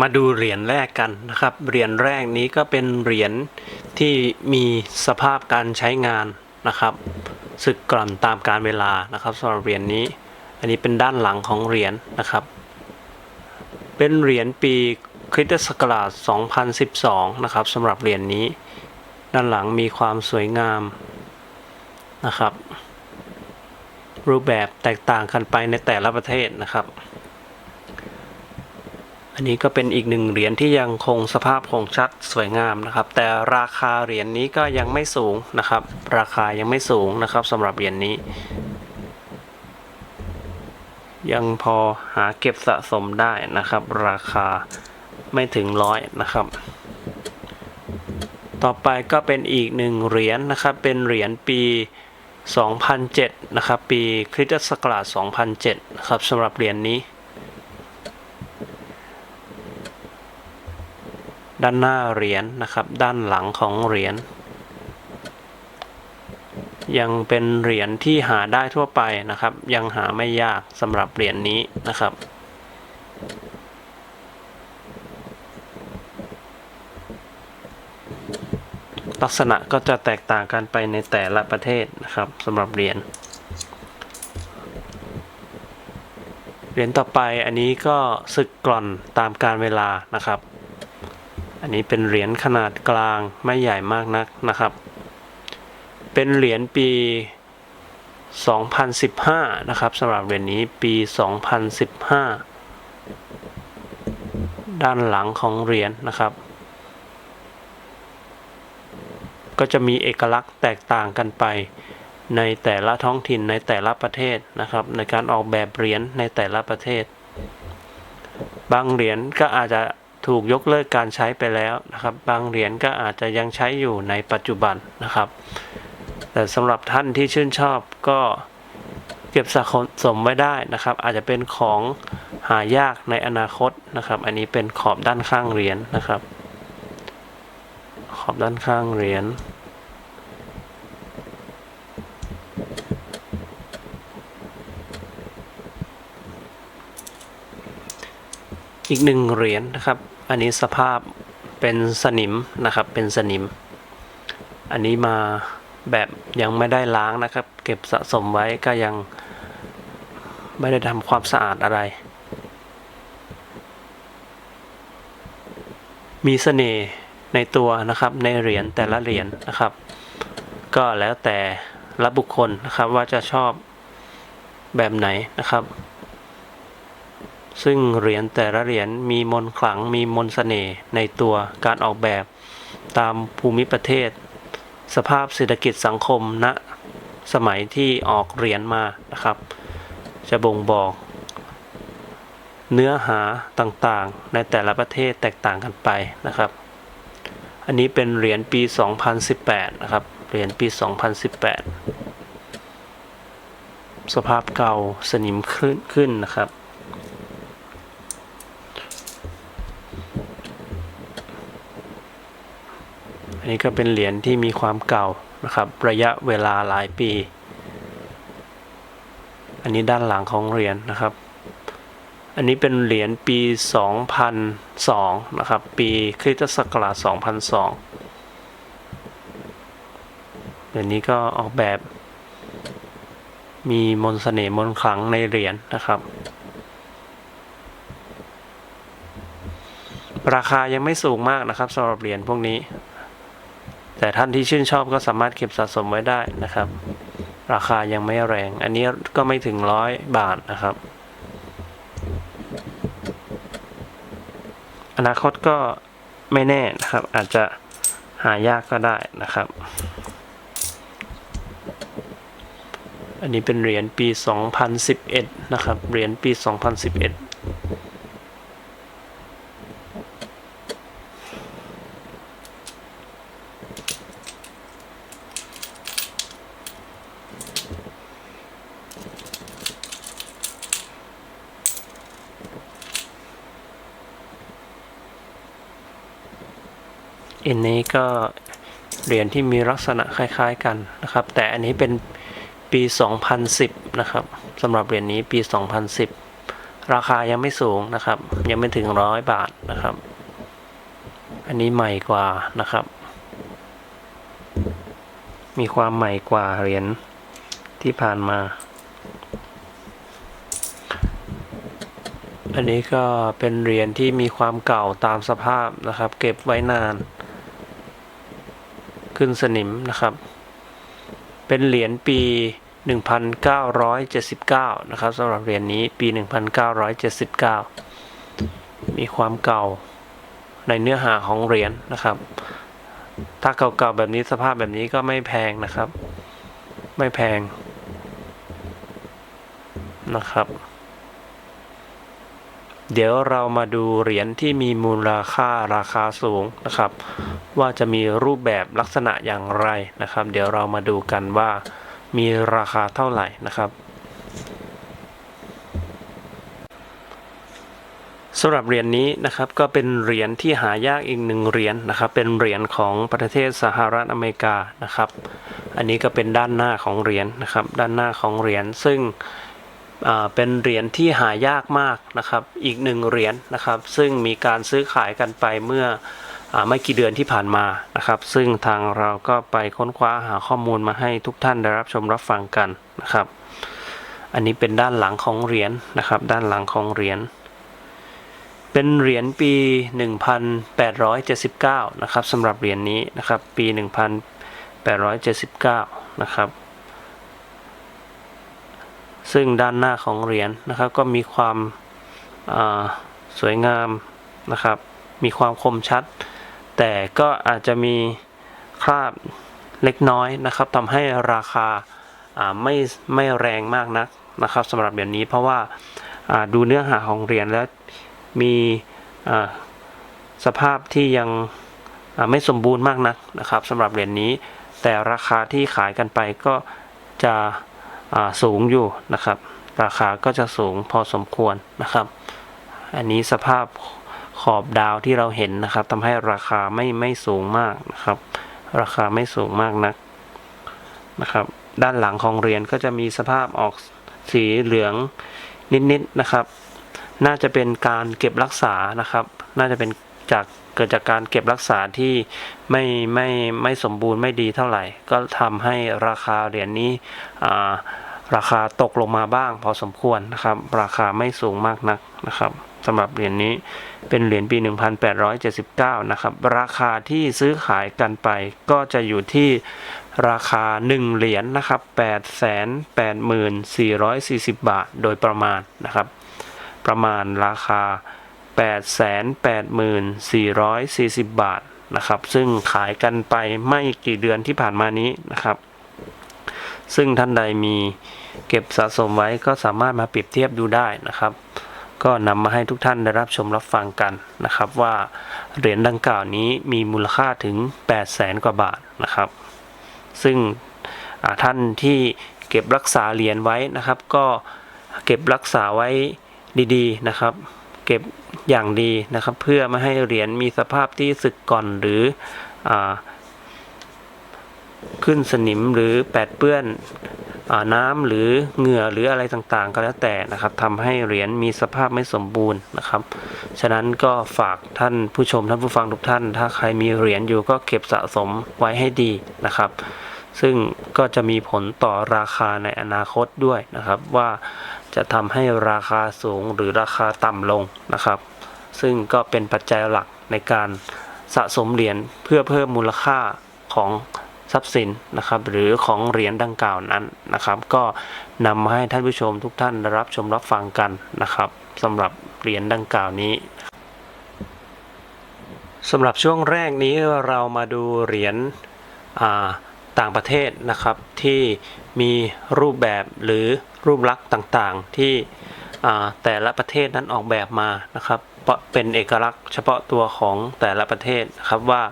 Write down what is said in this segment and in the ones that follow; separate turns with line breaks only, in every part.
มาดูเหรียญแรกกันนะครับ เหรียญแรกนี้ก็เป็นเหรียญที่มีสภาพการใช้งานนะครับสึกกร่อนตามการเวลานะครับสำหรับเหรียญนี้ อันนี้เป็นด้านหลังของเหรียญนะครับ เป็นเหรียญปีคริสตศักราช 2012 นะครับสำหรับเหรียญนี้ ด้านหลังมีความสวยงามนะครับ รูปแบบแตกต่างกันไปในแต่ละประเทศนะครับ อันนี้ก็เป็นอีกหนึ่งเหรียญที่ยังคงสภาพคงชัดสวยงามนะครับ แต่ราคาเหรียญนี้ก็ยังไม่สูงนะครับ ราคายังไม่สูงนะครับสำหรับเหรียญนี้ ยังพอหาเก็บสะสมได้นะครับ ราคาไม่ถึงร้อยนะครับ ต่อไปก็เป็นอีกหนึ่งเหรียญนะครับ เป็นเหรียญปี 2007 นะครับ ปีคริสตศักราช 2007 นะครับสำหรับเหรียญนี้ ด้านหน้าเหรียญนะครับ ด้านหลังของเหรียญยังเป็นเหรียญที่หาได้ทั่วไปนะครับ ยังหาไม่ยากสำหรับเหรียญนี้นะครับ ลักษณะก็จะแตกต่างกันไปในแต่ละประเทศนะครับสำหรับเหรียญเหรียญต่อไปอันนี้ก็สึกกร่อนตามการเวลานะครับ อันนี้เป็นเหรียญขนาดกลางไม่ใหญ่มากนักนะครับ เป็นเหรียญปี 2015 นะครับสำหรับเหรียญนี้ปี 2015 ด้านหลังของเหรียญนะครับ ก็จะมีเอกลักษณ์แตกต่างกันไปในแต่ละท้องถิ่นในแต่ละประเทศนะครับ ในการออกแบบเหรียญในแต่ละประเทศ บางเหรียญก็อาจจะ ถูกยกเลิกการใช้ไปแล้วนะครับ บางเหรียญก็อาจจะยังใช้อยู่ในปัจจุบันนะครับ แต่สำหรับท่านที่ชื่นชอบก็เก็บสะสมไว้ได้นะครับ อาจจะเป็นของหายากในอนาคตนะครับ อันนี้เป็นขอบด้านข้างเหรียญนะครับ ขอบด้านข้างเหรียญอีกหนึ่งเหรียญนะครับ อันนี้สภาพเป็นสนิมนะครับ เป็นสนิม อันนี้มาแบบยังไม่ได้ล้างนะครับ เก็บสะสมไว้ก็ยังไม่ได้ทำความสะอาดอะไร มีเสน่ห์ในตัวนะครับ ในเหรียญแต่ละเหรียญนะครับ ก็แล้วแต่ละบุคคลนะครับว่าจะชอบแบบไหนนะครับ ซึ่งเหรียญแต่ละเหรียญมีมนขลังมีมนต์เสน่ห์ในตัวการออกแบบ ตามภูมิประเทศ สภาพเศรษฐกิจสังคมณนะสมัยที่ออกเหรียญมานะครับ จะบ่งบอก เนื้อหาต่างๆ ในแต่ละประเทศแตกต่างกันไปนะครับ อันนี้เป็นเหรียญปี 2018 นะครับ เหรียญปี 2018 สภาพเก่าสนิมขึ้นขึ้นนะครับ อันนี้ก็เป็นเหรียญที่มีความเก่านะครับระยะเวลาหลายปี อันนี้ด้านหลังของเหรียญนะครับ อันนี้เป็นเหรียญปี 2002 นะครับ ปีคริสตศักราช 2002 เหรียญนี้ก็ออกแบบมีมนต์เสน่ห์มนขลังในเหรียญนะครับ ราคายังไม่สูงมากนะครับสำหรับเหรียญพวกนี้ แต่ท่านที่ชื่นชอบก็สามารถเก็บสะสมไว้ได้นะครับ ราคายังไม่แรง อันนี้ก็ไม่ถึงร้อยบาทนะครับ อนาคตก็ไม่แน่นะครับ อาจจะหายากก็ได้นะครับ อันนี้เป็นเหรียญปี 2011 นะครับ เหรียญปี 2011 อันนี้ก็เหรียญที่มีลักษณะคล้าย ๆกันนะครับ แต่อันนี้เป็นปี 2010 นะครับสำหรับเหรียญนี้ปี 2010 ราคายังไม่สูงนะครับ ยังไม่ถึงร้อยบาทนะครับ อันนี้ใหม่กว่านะครับ มีความใหม่กว่าเหรียญที่ผ่านมา อันนี้ก็เป็นเหรียญที่มีความเก่าตามสภาพนะครับ เก็บไว้นาน ขึ้นสนิมนะครับ เป็นเหรียญปี 1979 นะครับสำหรับเหรียญนี้ปี 1979 มีความเก่าในเนื้อหาของเหรียญนะครับ ถ้าเก่าๆแบบนี้สภาพแบบนี้ก็ไม่แพงนะครับ ไม่แพงนะครับ เดี๋ยวเรามาดูเหรียญที่มีมูลค่าราคาสูงนะครับ ว่าจะมีรูปแบบลักษณะอย่างไรนะครับ เดี๋ยวเรามาดูกันว่ามีราคาเท่าไหร่นะครับสำหรับเหรียญนี้นะครับก็เป็นเหรียญที่หายากอีกหนึ่งเหรียญนะครับ เป็นเหรียญของประเทศสหรัฐอเมริกานะครับ อันนี้ก็เป็นด้านหน้าของเหรียญนะครับ ด้านหน้าของเหรียญซึ่ง เป็นเหรียญที่หายากมากนะครับ อีกหนึ่งเหรียญนะครับ ซึ่งมีการซื้อขายกันไปเมื่ออไม่กี่เดือนที่ผ่านมานะครับ ซึ่งทางเราก็ไปค้นคว้าหาข้อมูลมาให้ทุกท่านได้รับชมรับฟังกันนะครับ อันนี้เป็นด้านหลังของเหรียญนะครับ ด้านหลังของเหรียญ เป็นเหรียญปี 1879 นะครับสำหรับเหรียญนี้นะครับ ปี 1879 นะครับ ซึ่งด้านหน้าของเหรียญนะครับ ก็มีความสวยงามนะครับ มีความคมชัด แต่ก็อาจจะมีคราบเล็กน้อยนะครับทำให้ราคาไม่ไม่แรงมากนักนะครับสำหรับเหรียญนี้เพราะว่าดูเนื้อหาของเหรียญแล้วมีสภาพที่ยังไม่สมบูรณ์มากนักนะครับสำหรับเหรียญนี้ แต่ราคาที่ขายกันไปก็จะ สูงอยู่นะครับ ราคาก็จะสูงพอสมควรนะครับ อันนี้สภาพขอบดาวที่เราเห็นนะครับทำให้ราคาไม่ไม่สูงมากนะครับ ราคาไม่สูงมากนักนะครับ ด้านหลังของเหรียญก็จะมีสภาพออกสีเหลืองนิดๆนนะครับ น่าจะเป็นการเก็บรักษานะครับ น่าจะเป็น จากเกิดจากการเก็บรักษาที่ไม่ไม่ไม่สมบูรณ์ไม่ดีเท่าไหร่ ก็ทำให้ราคาเหรียญนี้ราคาตกลงมาบ้าง พอสมควรนะครับ ราคาไม่สูงมากนักนะครับสำหรับเหรียญนี้เป็นเหรียญปี 1879 นะครับ ราคาที่ซื้อขายกันไปก็จะอยู่ที่ราคา 1 เหรียญนนะครับ 884,440บาท โดยประมาณนะครับ ประมาณราคา 884,440 บาทนะครับ ซึ่งขายกันไปไม่กี่เดือนที่ผ่านมานี้นะครับ ซึ่งท่านใดมีเก็บสะสมไว้ก็สามารถมาเปรียบเทียบดูได้นะครับ ก็นำมาให้ทุกท่านได้รับชมรับฟังกันนะครับ ว่าเหรียญดังกล่าวนี้มีมูลค่าถึง 8 0 0แสนกว่าบาทนะครับ ซึ่งท่านที่เก็บรักษาเหรียญไว้นะครับ ก็เก็บรักษาไว้ดีๆนะครับ เก็บอย่างดีนะครับ เพื่อไม่ให้เหรียญมีสภาพที่สึกก่อนหรืออขึ้นสนิมหรือแปดเปื้อนอน้ำหรือเหงื่อหรืออะไรต่างๆ ก็แล้วแต่นะครับทำให้เหรียญมีสภาพไม่สมบูรณ์นะครับ ฉะนั้นก็ฝากท่านผู้ชมท่านผู้ฟังทุกท่าน ถ้าใครมีเหรียญอยู่ก็เก็บสะสมไว้ให้ดีนะครับ ซึ่งก็จะมีผลต่อราคาในอนาคตด้วยนะครับว่า จะทำให้ราคาสูงหรือราคาต่ำลงนะครับ ซึ่งก็เป็นปัจจัยหลักในการสะสมเหรียญเพื่อเพิ่มมูลค่าของทรัพย์สินนะครับ หรือของเหรียญดังกล่าวนั้นนะครับ ก็นำมาให้ท่านผู้ชมทุกท่านรับชมรับฟังกันนะครับสำหรับเหรียญดังกล่าวนี้สำหรับช่วงแรกนี้เรามาดูเหรียญอ่า ต่างประเทศนะครับที่มีรูปแบบหรือรูปลักษณ์ต่างๆ ที่แต่ละประเทศนั้นออกแบบมานะครับเป็นเอกลักษณ์เฉพาะตัวของแต่ละประเทศนะครับว่า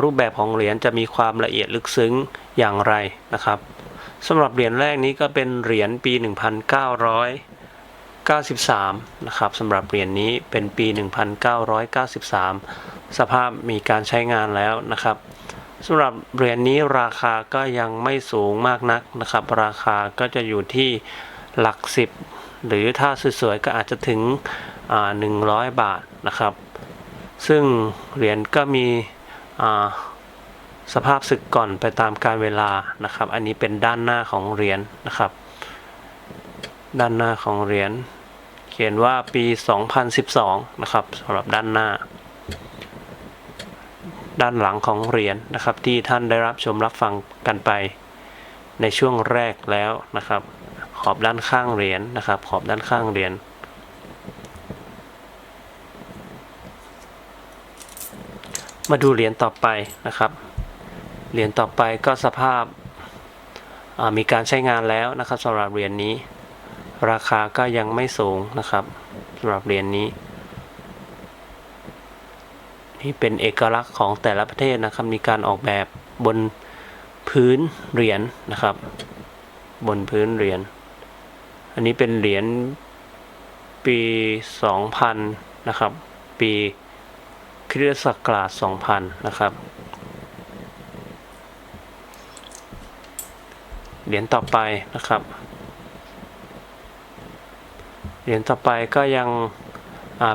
รูปแบบของเหรียญจะมีความละเอียดลึกซึ้งอย่างไรนะครับสำหรับเหรียญแรกนี้ก็เป็นเหรียญปี 1,993นะครับสำหรับเหรียญนี้เป็นปี 1993 สภาพมีการใช้งานแล้วนะครับ สำหรับเหรียญนี้ราคาก็ยังไม่สูงมากนักนะครับ ราคาก็จะอยู่ที่หลักสิบหรือถ้าสวยๆก็อาจจะถึงอ่า100บาทนะครับ ซึ่งเหรียญก็มีสภาพสึกก่อนไปตามการเวลานะครับ อันนี้เป็นด้านหน้าของเหรียญนะครับ ด้านหน้าของเหรียญเขียนว่าปี 2012 นะครับสำหรับด้านหน้า ด้านหลังของเหรียญนะครับ ที่ท่านได้รับชมรับฟังกันไป ในช่วงแรกแล้วนะครับ ขอบด้านข้างเหรียญนะครับ ขอบด้านข้างเหรียญมาดูเหรียญต่อไปนะครับ เหรียญต่อไปก็สภาพมีการใช้งานแล้วนะครับสำหรับเหรียญนี้ ราคาก็ยังไม่สูงนะครับสำหรับเหรียญนี้ นี่เป็นเอกลักษณ์ของแต่ละประเทศนะครับ มีการออกแบบบนพื้นเหรียญนะครับ บนพื้นเหรียญ อันนี้เป็นเหรียญปี 2000 นะครับ ปีคริสตศักราช 2000 นะครับ เหรียญต่อไปนะครับ เหรียญต่อไปก็ยัง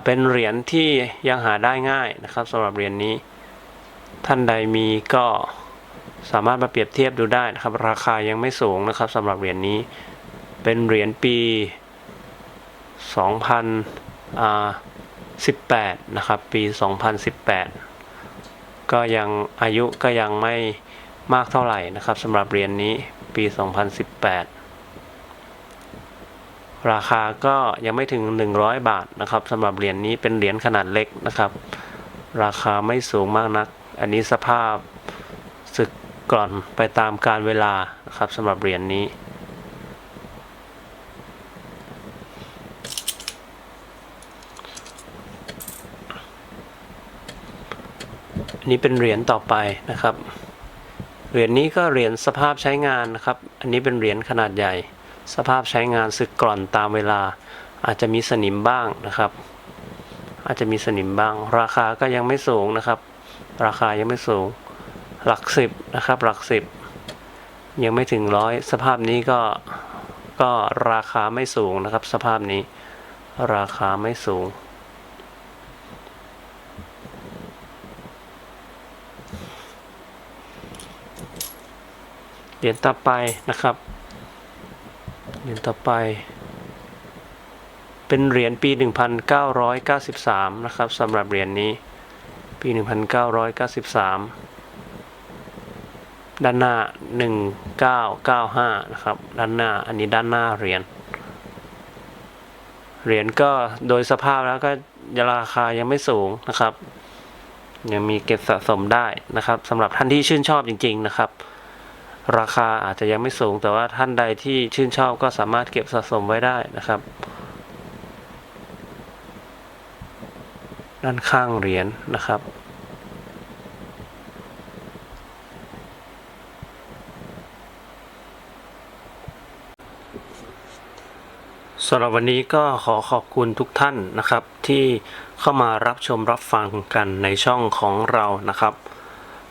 เป็นเหรียญที่ยังหาได้ง่ายนะครับสำหรับเหรียญนี้ท่านใดมีก็สามารถมาเปรียบเทียบดูได้นะครับ ราคายังไม่สูงนะครับสำหรับเหรียญนี้เป็นเหรียญปี 2018 นะครับ ปี 2018 ก็ยังอายุก็ยังไม่มากเท่าไหร่นะครับสำหรับเหรียญนี้ปี 2018 ราคาก็ยังไม่ถึง 100 บาทนะครับสำหรับเหรียญนี้เป็นเหรียญขนาดเล็กนะครับ ราคาไม่สูงมากนัก อันนี้สภาพสึกก่อนไปตามการเวลานะครับสำหรับเหรียญนี้อันนี้เป็นเหรียญต่อไปนะครับ เหรียญนี้ก็เหรียญสภาพใช้งานนะครับ อันนี้เป็นเหรียญขนาดใหญ่ สภาพใช้งานสึกกร่อนตามเวลา อาจจะมีสนิมบ้างนะครับ อาจจะมีสนิมบ้าง ราคาก็ยังไม่สูงนะครับ ราคายังไม่สูงหลักสิบนะครับ หลักสิบยังไม่ถึงร้อยสภาพนี้ก็ก็ราคาไม่สูงนะครับ สภาพนี้ ราคาไม่สูง เหรียญต่อไปนะครับ เหรียญต่อไป เป็นเหรียญปี 1993 นะครับสำหรับเหรียญนี้ปี 1993 ด้านหน้า 1995 นะครับ ด้านหน้าอันนี้ด้านหน้าเหรียญเหรียญก็โดยสภาพแล้วก็ราคายังไม่สูงนะครับ ยังมีเก็บสะสมได้นะครับสำหรับท่านที่ชื่นชอบจริง ๆ นะครับ ราคาอาจจะยังไม่สูง แต่ว่าท่านใดที่ชื่นชอบก็สามารถเก็บสะสมไว้ได้นะครับ ด้านข้างเหรียญนะครับสำหรับวันนี้ก็ขอขอบคุณทุกท่านนะครับ ที่เข้ามารับชมรับฟังกันในช่องของเรานะครับ